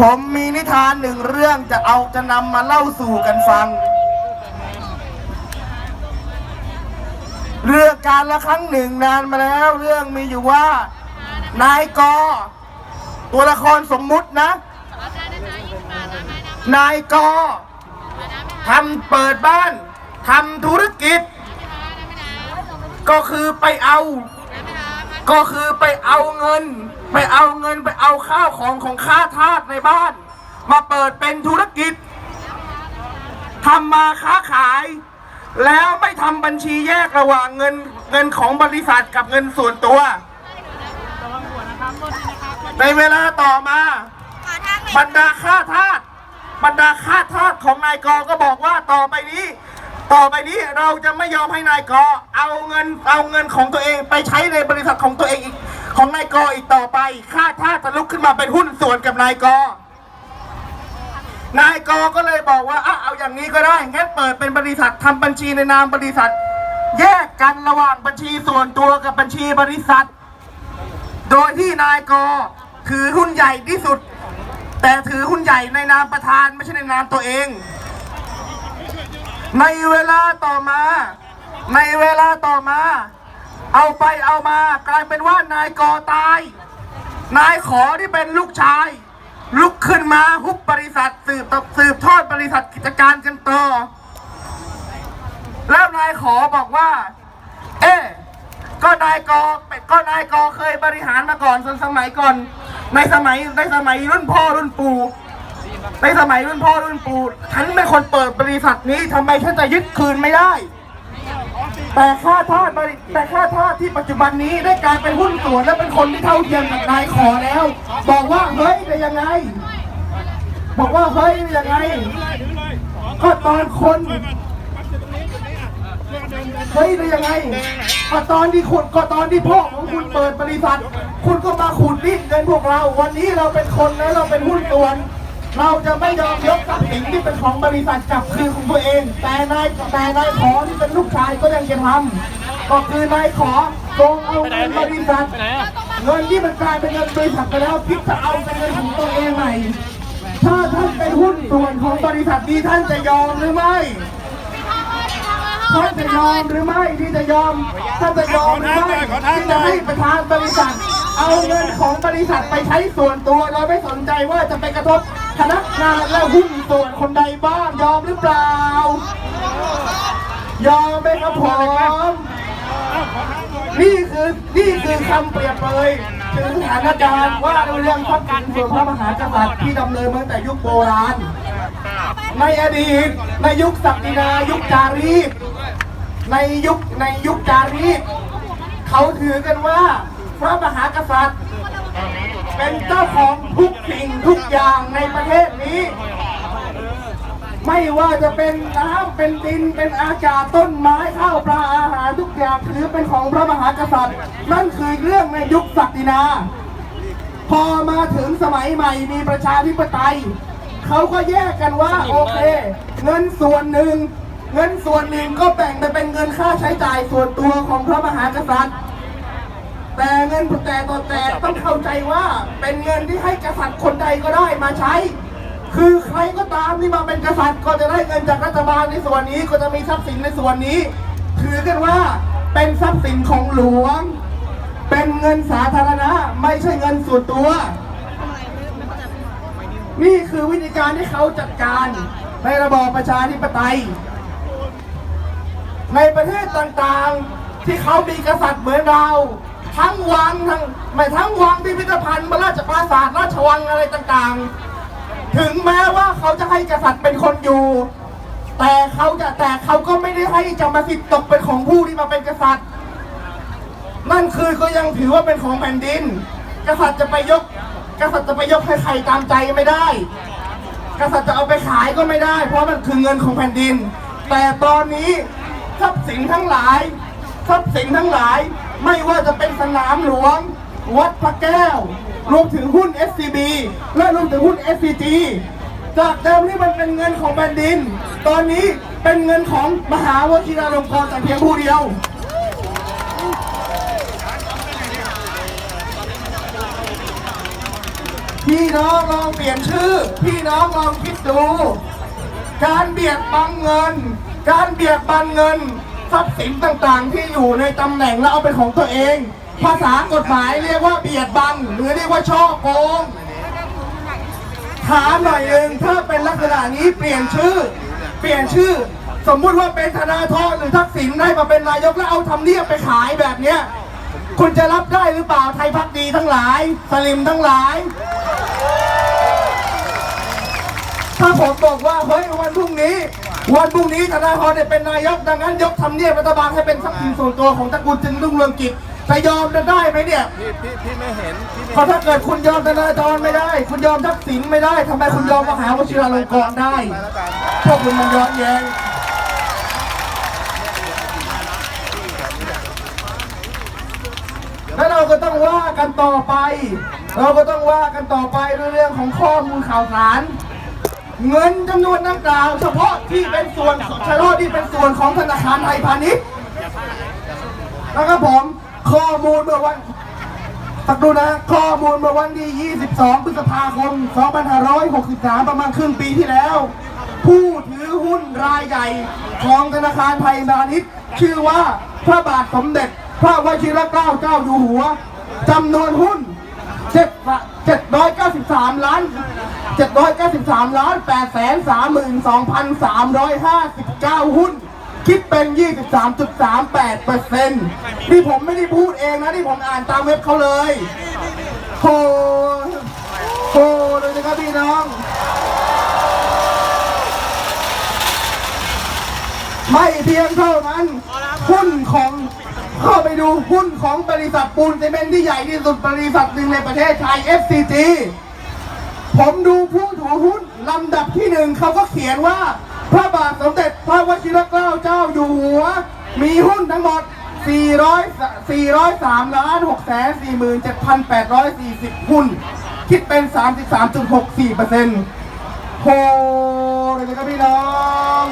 ผมมีนิทานหนึ่งเรื่องจะเอาจะนำมาเล่าสู่กันฟัง เรื่องการละครั้งหนึ่งนานมาแล้ว เรื่องมีอยู่ว่า นายกอตัวละครสมมุตินะ นายกอทำเปิดบ้านทำธุรกิจ ก็คือไปเอา ก็คือไปเอาเงิน ไปเอาเงินไปเอาข้าวของของข้าทาสในบ้าน มาเปิดเป็นธุรกิจทำมาค้าขาย แล้วไม่ทำบัญชีแยกระหว่างเงินเงินของบริษัทกับเงินส่วนตัว ในเวลาต่อมาบรรดาข้าทาสบรรดาข้าทาสของนายกอก็บอกว่าต่อไปนี้ ต่อไปนี้เราจะไม่ยอมให้นายกอเอาเงินเอาเงินของตัวเองไปใช้ในบริษัทของตัวเองอีก ของนายกออีกต่อไป ข้าท่าจะลุกขึ้นมาเป็นหุ้นส่วนกับนายกอนายกอก็เลยบอกว่าอะเอาอย่างนี้ก็ได้งั้นเปิดเป็นบริษัททำบัญชีในนามบริษัท แยกกันระหว่างบัญชีส่วนตัวกับบัญชีบริษัท โดยที่นายกอถือหุ้นใหญ่ที่สุด แต่ถือหุ้นใหญ่ในนามประธานไม่ใช่ในนามตัวเอง ในเวลาต่อมา ในเวลาต่อมา เอาไปเอามากลายเป็นว่านายกอตาย นายขอที่เป็นลูกชาย ลุกขึ้นมาฮุบบริษัทสืบสืบทอดบริษัทกิจการกันต่อแล้วนายขอบอกว่า เอ๊ก็นายกอก็นายกอเคยบริหารมาก่อนสนสมัยก่อน ในสมัยในสมัยรุ่นพ่อรุ่นปู่ในสมัยรุ่นพ่อรุ่นปู่ฉันเป็นคนเปิดบริษัทนี้ทำไมฉันจะยึดคืนไม่ได้ แต่ค่าทอดบริแต่ค่าทอดที่ปัจจุบันนี้ได้กลายเป็นหุ้นส่วนและเป็นคนที่เท่าเทียมกับนายขอแล้ว บอกว่าเฮ้ยได้ยังไง บอกว่าเฮ้ยได้ยังไงก็ตอนคนเฮ้ยได้ยังไงก็ตอนที่คุณก็ตอนที่พ่อของคุณเปิดบริษัท คุณก็มาขูดรีดเงินพวกเรา วันนี้เราเป็นคนแล้วเราเป็นหุ้นส่วน เราจะไม่ยอมยกทรัพย์สินที่เป็นของบริษัทกลับคืนของตัวเอง แต่นายแต่นายขอที่เป็นลูกชายก็ยังจะทำก็คือนายขอโกงเอาเงินบริษัทเงินที่มันกลายเป็นเงินบริษัทไปแล้วคิดจะเอาเป็นเงินของตัวเองใหม่ถ้าท่านเป็นหุ้นส่วนของบริษัทนี้ท่านจะยอมหรือไม่ท่านจะยอมหรือไม่ที่จะยอมท่านจะยอมหรือไม่ที่จะให้ประธานบริษัท เอาเงินของบริษัทไปใช้ส่วนตัวโดยไม่สนใจว่าจะไปกระทบ พนักงานและหุ้นส่วนคนใดบ้างยอมหรือเปล่า ยอมไหมครับผมนี่คือนี่คือคำเปรียบเลยถึงสถานการณ์ว่าเรื่องทรัพย์สินส่วนพระมหากษัตริย์ที่ดำเนินมาตั้งแต่ยุคโบราณในอดีตในยุคศักดินายุคจารีตในยุคในยุคจารีตเขาถือกันว่าพระมหากษัตริย์ เป็นเจ้าของทุกสิ่งทุกอย่างในประเทศนี้ ไม่ว่าจะเป็นน้ำเป็นดินเป็นอากาศต้นไม้ข้าวปลาอาหารทุกอย่างถือเป็นของพระมหากษัตริย์ นั่นคือเรื่องในยุคศักดินา พอมาถึงสมัยใหม่มีประชาธิปไตยเขาก็แยกกันว่าโอเค เงินส่วนหนึ่งเงินส่วนหนึ่งก็แบ่งไปเป็นเงินค่าใช้จ่ายส่วนตัวของพระมหากษัตริย์ แต่เงินแต่ต่อแต่ต้องเข้าใจว่าเป็นเงินที่ให้กษัตริย์คนใดก็ได้มาใช้ คือใครก็ตามที่มาเป็นกษัตริย์ก็จะได้เงินจากรัฐบาลในส่วนนี้ก็จะมีทรัพย์สินในส่วนนี้ ถือกันว่าเป็นทรัพย์สินของหลวง เป็นเงินสาธารณะไม่ใช่เงินส่วนตัว นี่คือวิธีการที่เขาจัดการในระบอบประชาธิปไตย ในประเทศต่างๆที่เขามีกษัตริย์เหมือนเรา ทั้งวังทั้งไม่ทั้งวังพิพิธภัณฑ์พระราชปราสาทราชวังอะไรต่างๆ ถึงแม้ว่าเขาจะให้กษัตริย์เป็นคนอยู่ แต่เขาจะแต่เขาก็ไม่ได้ให้จำมาสิทธิ์ตกเป็นของผู้ที่มาเป็นกษัตริย์ นั่นคือก็ยังถือว่าเป็นของแผ่นดิน กษัตริย์จะไปยก กษัตริย์จะไปยกให้ใครตามใจไม่ได้ กษัตริย์จะเอาไปขายก็ไม่ได้ เพราะมันคือเงินของแผ่นดิน แต่ตอนนี้ทรัพย์สินทั้งหลายทรัพย์สินทั้งหลาย ไม่ว่าจะเป็นสนามหลวง วัดพระแก้ว รวมถึงหุ้น SCB และรวมถึงหุ้น SCG จากเดิมที่มันเป็นเงินของแผ่นดิน ตอนนี้เป็นเงินของมหาวชิราลงกรณ์แต่เพียงผู้เดียว พี่น้องลองเปลี่ยนชื่อ พี่น้องลองคิดดู การเบียดบังเงิน การเบียดบังเงิน ทรัพย์สินต่างๆ ที่อยู่ในตำแหน่งแล้วเอาเป็นของตัวเอง ภาษากฎหมายเรียกว่าเบียดบัง หรือเรียกว่าช่อโกงถามหน่อยเองถ้าเป็นลักษณะนี้เปลี่ยนชื่อ เปลี่ยนชื่อ สมมุติว่าเป็นธนาธรหรือทักษิณได้มาเป็นนายกแล้วเอาทำเนียบไปขายแบบเนี้ยคุณจะรับได้หรือเปล่าไทยพักดีทั้งหลายสลิมทั้งหลาย ถ้าผมบอกว่าเฮ้ยวันพรุ่งนี้ วันพรุ่งนี้ธนาธรเนี่ยเป็นนายกดังนั้นยกทำเนียบรัฐบาลให้เป็นทรัพย์สินส่วนตัวของตระกูลจึงรุ่งเรืองกิจจะยอมจะได้ไหมเนี่ยพี่พี่พี่ไม่เห็นพี่ไม่เพราะถ้าเกิดคุณยอมธนาธรไม่ได้ คุณยอมทักษิณไม่ได้ทำไมคุณยอมมหาวชิราลงกรณ์ได้พวกคุณมันย้อนแย้งแล้วเราก็ต้องว่ากันต่อไป เราก็ต้องว่ากันต่อไปเรื่องของข้อมูลข่าวสาร เงินจำนวนดังกล่าว เฉพาะที่เป็นส่วนเฉพาะที่เป็นส่วนของธนาคารไทยพาณิชย์นะครับผมข้อมูลเมื่อวันสักดูนะข้อมูลเมื่อวันที่ 22 พฤษภาคม 2563 ประมาณครึ่งปีที่แล้ว ผู้ถือหุ้นรายใหญ่ของธนาคารไทยพาณิชย์ชื่อว่าพระบาทสมเด็จ พระวชิรเกล้าเจ้าอยู่หัวจำนวนหุ้น 793 ล้าน 793 ล้าน8แสน32,359 หุ้น คิดเป็น 23.38เปอร์เซ็นต์ที่ผมไม่ได้พูดเองนะ ที่ผมอ่านตามเว็บเขาเลยโหโหเลยนะครับพี่น้อง ไม่เพียงเท่านั้น หุ้นของ เข้าไปดูหุ้นของบริษัทปูนซีเมนต์ที่ใหญ่ที่สุดบริษัทหนึ่งในประเทศไทย FCG ผมดูผู้ถือหุ้นลำดับที่หนึ่งเขาก็เขียนว่า พระบาทสมเด็จพระวชิรเกล้าเจ้าอยู่หัว มีหุ้นทั้งหมด 400 403ล้าน6แสน47,840 หุ้น คิดเป็น 33.64เปอร์เซ็นต์โหเลยนะครับพี่น้อง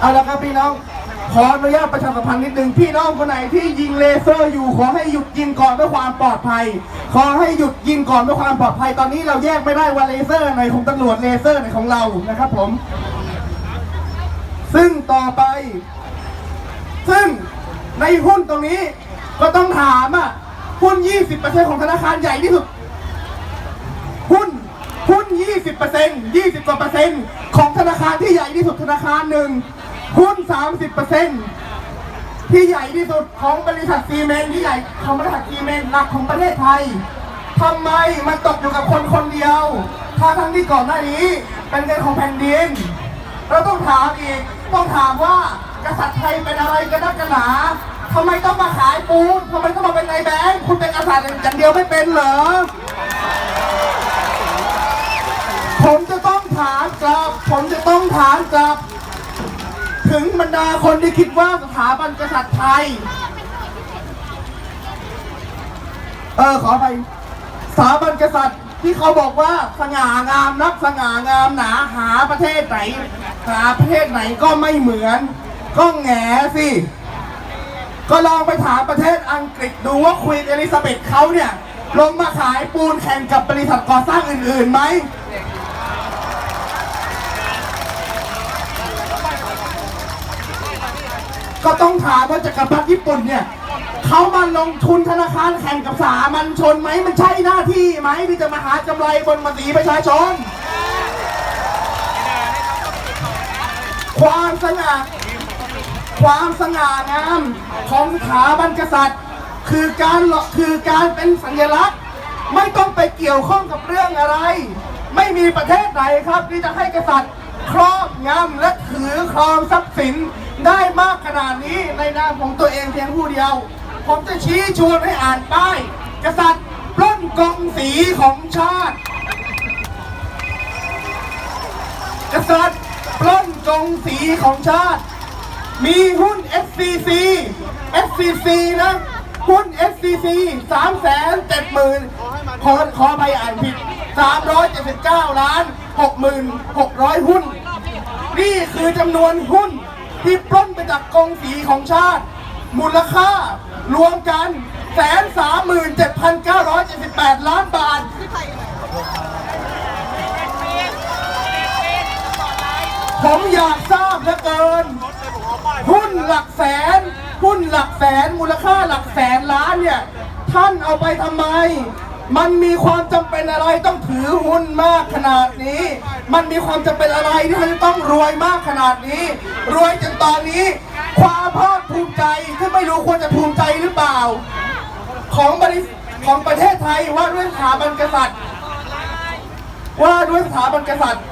เอาละครับพี่น้อง ขออนุญาตประชาสัมพันธ์นิดนึงพี่น้องคนไหนที่ยิงเลเซอร์อยู่ขอให้หยุดยิงก่อนเพื่อความปลอดภัย ขอให้หยุดยิงก่อนเพื่อความปลอดภัย ตอนนี้เราแยกไม่ได้ว่าเลเซอร์ไหนของตำรวจเลเซอร์ไหนของเรานะครับผม ซึ่งต่อไป ซึ่งในหุ้นตรงนี้ก็ต้องถามอะหุ้น 20%ของธนาคารใหญ่ที่สุด หุ้น หุ้น 20เปอร์เซ็นต์20กว่าเปอร์เซ็นต์ของธนาคารที่ใหญ่ที่สุดธนาคารหนึ่ง หุ้น 30เปอร์เซ็นต์ที่ใหญ่ที่สุดของบริษัทซีเมนต์ที่ใหญ่ของบริษัทซีเมนต์หลักของประเทศไทยทำไมมันตกอยู่กับคนคนเดียวถ้าทั้งที่ก่อนหน้านี้เป็นเงินของแผ่นดิน เราต้องถามอีก ต้องถามว่ากษัตริย์ไทยเป็นอะไรกันนักกันหนาทำไมต้องมาขายปูนทำไมต้องมาเป็นนายแบงค์คุณเป็นกษัตริย์อย่างเดียวไม่เป็นเหรอ ดาคนที่คิดว่าสถาบันกษัตริย์ไทย เออขอไปสถาบันกษัตริย์ที่เขาบอกว่าสง่างามนักสง่างามหนาหาประเทศไหนหาประเทศไหนก็ไม่เหมือน ก็แง่สิ ก็ลองไปถามประเทศอังกฤษดูว่าควีนเอลิซาเบธเขาเนี่ย ลงมาขายปูนแข่งกับบริษัทก่อสร้างอื่นๆไหม ก็ต้องถามว่าจักรพรรดิญี่ปุ่นเนี่ยเขามาลงทุนธนาคารแข่งกับสามัญชนไหมมันใช่หน้าที่ไหมที่จะมาหากำไรบนภาษีประชาชน ความสง่าความสง่างามของสถาบันกษัตริย์ คือการหลอกคือการเป็นสัญลักษณ์ ไม่ต้องไปเกี่ยวข้องกับเรื่องอะไร ไม่มีประเทศไหนครับที่จะให้กษัตริย์ครอบงำและถือครองทรัพย์สิน ได้มากขนาดนี้ในนามของตัวเองเพียงผู้เดียว ผมจะชี้ชวนให้อ่านป้าย กษัตริย์ปล้นกองสีของชาติ กษัตริย์ปล้นกองสีของชาติ มีหุ้น FCC FCC นะหุ้น FCC 3 7 0 0 0 0ขอขอไปอ่านผิด 379 ล้าน 66,600 หุ้น นี่คือจำนวนหุ้น ที่ปล้นไปจากกองสีของชาติ มูลค่ารวมกันแสนสามหมื่นเจ็ดพันเก้าร้อยเจ็ดสิบแปดล้านบาท ผมอยากทราบเหลือเกิน หุ้นหลักแสน หุ้นหลักแสน มูลค่าหลักแสนล้านเนี่ย ท่านเอาไปทำไม มันมีความจำเป็นอะไรต้องถือหุ้นมากขนาดนี้ มันมีความจำเป็นอะไรที่ท่าจะต้องรวยมากขนาดนี้ รวยจนตอนนี้ ความภาคภูมิใจที่ไม่รู้ควรจะภูมิใจหรือเปล่า ของบริของประเทศไทยว่าด้วยสถาบันกษัตริย์ ว่าด้วยสถาบันกษัตริย์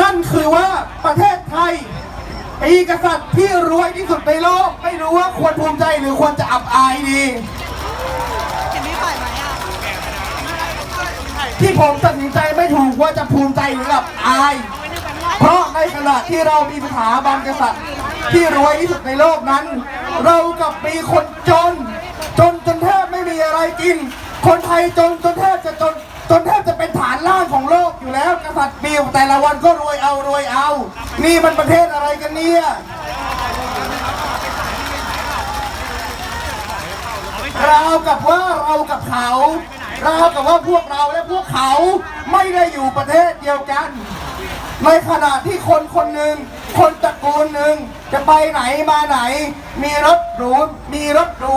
นั่นคือว่าประเทศไทยมีกษัตริย์ที่รวยที่สุดในโลก ไม่รู้ว่าควรภูมิใจหรือควรจะอับอายดี ที่ผมตัดสินใจไม่ถูกว่าจะภูมิใจหรืออับอาย เพราะในขณะที่เรามีสถาบันกษัตริย์ ที่รวยที่สุดในโลกนั้น เรากับมีคนจน จนจนแทบไม่มีอะไรกิน คนไทยจนจนแทบจะจนจนแทบจะเป็นฐานล่างของโลกอยู่แล้วกษัตริย์ปีแต่ละวันก็รวยเอารวยเอา นี่มันประเทศอะไรกันเนี่ยเรากับว่าเรากับเขา ราวกับว่าพวกเราและพวกเขาไม่ได้อยู่ประเทศเดียวกัน ในขณะที่คนคนหนึ่งคนตระกูลหนึ่งจะไปไหนมาไหน มีรถหรูมีรถหรู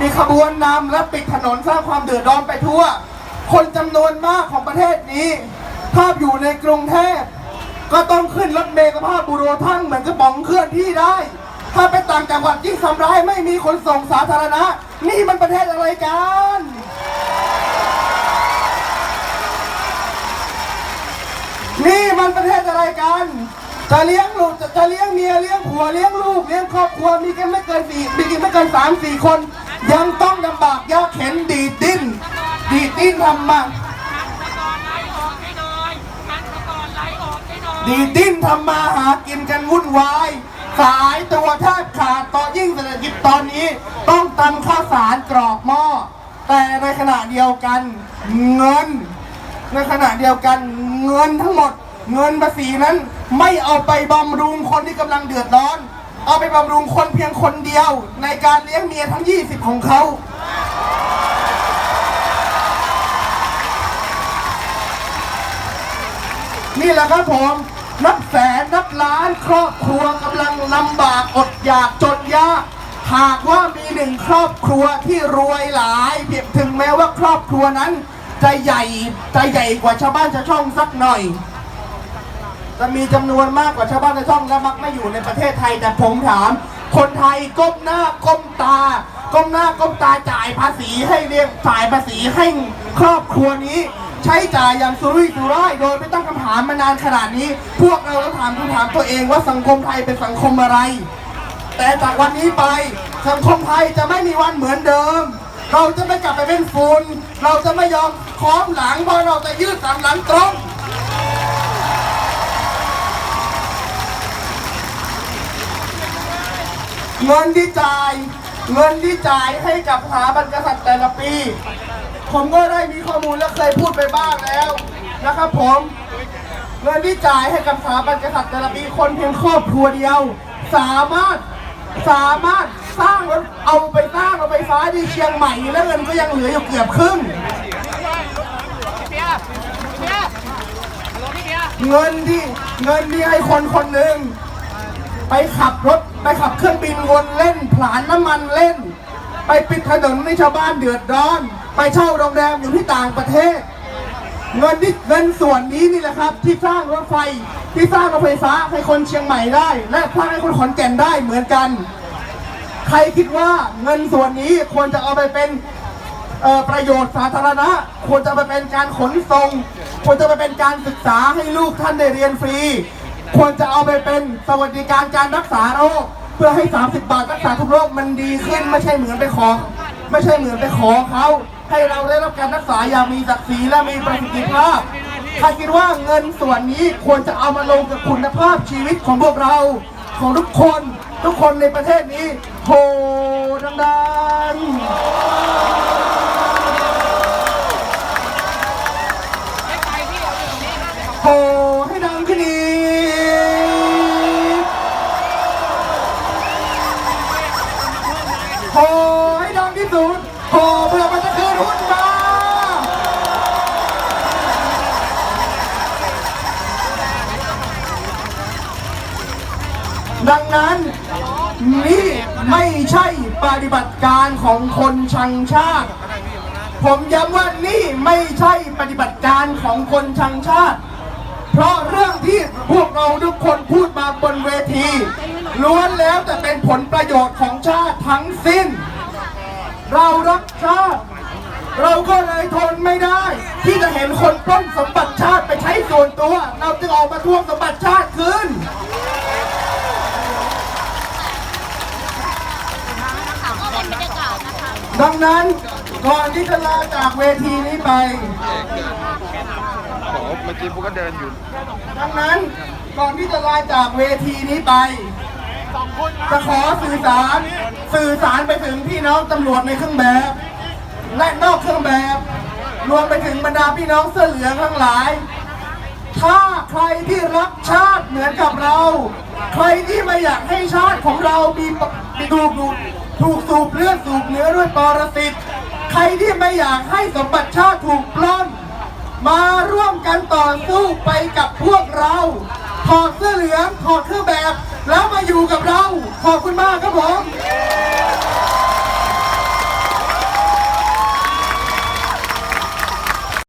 มีขบวนนำและปิดถนนสร้างความเดือดร้อนไปทั่ว คนจำนวนมากของประเทศนี้ ถ้าอยู่ในกรุงเทพก็ต้องขึ้นรถเมล์กับภาพบูโรทั้งเหมือนกระป๋องเคลื่อนที่ได้ ถ้าไปต่างจังหวัดยิ่งทำร้ายไม่มีขนส่งสาธารณะ นี่มันประเทศอะไรกัน นี่มันประเทศอะไรกัน จะเลี้ยงลูกจะจะเลี้ยงเมียเลี้ยงผัวเลี้ยงลูกเลี้ยงครอบครัวมีกันไม่เกินสี่มีกันไม่เกินสามสี่คน ยังต้องลำบากยากเข็นดีดดิ้นดีดดิ้นทำมาดีดดิ้นทำมาหากินกันวุ่นวายสายตัวแทบขาดต่อยิ่งเศรษฐกิจตอนนี้ ต้องตำข้าวสารกรอกหม้อ แต่ในขณะเดียวกันเงิน ในขณะเดียวกันเงินทั้งหมด เงินภาษีนั้นไม่เอาไปบำรุงคนที่กำลังเดือดร้อน เอาไปบำรุงคนเพียงคนเดียว ในการเลี้ยงเมียทั้ง 20 ของเขานี่แหละครับผมนับแสนนับล้านครอบครัวกำลังลำบากอดอยากจนยาก หากว่ามีหนึ่งครอบครัวที่รวยหลายเพียงถึงแม้ว่าครอบครัวนั้น จะใหญ่จะใหญ่กว่าชาวบ้านชาวช่องสักหน่อย จะมีจำนวนมากกว่าชาวบ้านชาวช่องและมักไม่อยู่ในประเทศไทยแต่ผมถาม คนไทยก้มหน้าก้มตา ก้มหน้าก้มตาจ่ายภาษีให้เรียงจ่ายภาษีให้ครอบครัวนี้ ใช้จ่ายอย่างสุรุ่ยสุร่ายโดยไม่ตั้งคำถามมานานขนาดนี้ พวกเราต้องถามคำถามตัวเองว่าสังคมไทยเป็นสังคมอะไร แต่จากวันนี้ไปสังคมไทยจะไม่มีวันเหมือนเดิม เราจะไม่กลับไปเป็นฝุ่นเราจะไม่ยอมค้อมหลังเพราะเราจะยืดสามหลังตรงเงินที่จ่ายเงินที่จ่ายให้กับสถาบันกษัตริย์แต่ละปี ผมก็ได้มีข้อมูลและเคยพูดไปบ้างแล้วนะครับผมเงินที่จ่ายให้กับสถาบันกษัตริย์แต่ละปีคนเพียงครอบครัวเดียว สามารถ สามารถสร้างรถเอาไปสร้างรถไฟฟ้าที่เชียงใหม่แล้วเงินก็ยังเหลืออยู่เกือบครึ่งเงินที่เงินที่ให้คนคนหนึ่งไปขับรถไปขับเครื่องบินวนเล่นผลานน้ำมันเล่น ไปปิดถนนให้ชาวบ้านเดือดร้อน ไปเช่าโรงแรมอยู่ที่ต่างประเทศ เงินที่เงินส่วนนี้นี่แหละครับ ที่สร้างรถไฟ ที่สร้างรถไฟฟ้าให้คนเชียงใหม่ได้ และสร้างให้คนขอนแก่นได้เหมือนกัน ใครคิดว่าเงินส่วนนี้ควรจะเอาไปเป็นประโยชน์สาธารณะ ควรจะไปเป็นการขนส่ง ควรจะไปเป็นการศึกษาให้ลูกท่านได้เรียนฟรี ควรจะเอาไปเป็นสวัสดิการการรักษาโรคเพื่อให้ 30 บาทรักษาทุกโรคมันดีขึ้นไม่ใช่เหมือนไปขอ ไม่ใช่เหมือนไปขอเขาให้เราได้รับการรักษาอย่างมีศักดิ์ศรีและมีประสิทธิภาพ ใครคิดว่าเงินส่วนนี้ควรจะเอามาลงกับคุณภาพชีวิตของพวกเราของทุกคนทุกคนในประเทศนี้โหดังๆ ฏิบัติการของคนชังชาติ ผมย้ำว่านี่ไม่ใช่ปฏิบัติการของคนชังชาติ เพราะเรื่องที่พวกเราทุกคนพูดมาบนเวที ล้วนแล้วแต่เป็นผลประโยชน์ของชาติทั้งสิ้น เรารักชาติ เราก็เลยทนไม่ได้ ที่จะเห็นคนปล้นสมบัติชาติไปใช้ส่วนตัว เราจึงออกมาทวงสมบัติชาติคืน ดังนั้นก่อนที่จะลาจากเวทีนี้ไปโอ้โหเมื่อกี้พวกก็เดินอยู่ ดังนั้นก่อนที่จะลาจากเวทีนี้ไปจะขอสื่อสารสื่อสารไปถึงพี่น้องตำรวจในเครื่องแบบ และนอกเครื่องแบบ รวมไปถึงบรรดาพี่น้องเสื้อเหลืองทั้งหลาย ถ้าใครที่รักชาติเหมือนกับเรา ใครที่ไม่อยากให้ชาติของเรามีปมีถูกดูด ถูกสูบเลือดสูบเนื้อด้วยปรสิต ใครที่ไม่อยากให้สมบัติชาติถูกปล้น มาร่วมกันต่อสู้ไปกับพวกเราถอดเสื้อเหลืองถอดเครื่องแบบ แล้วมาอยู่กับเรา ขอบคุณมากครับผม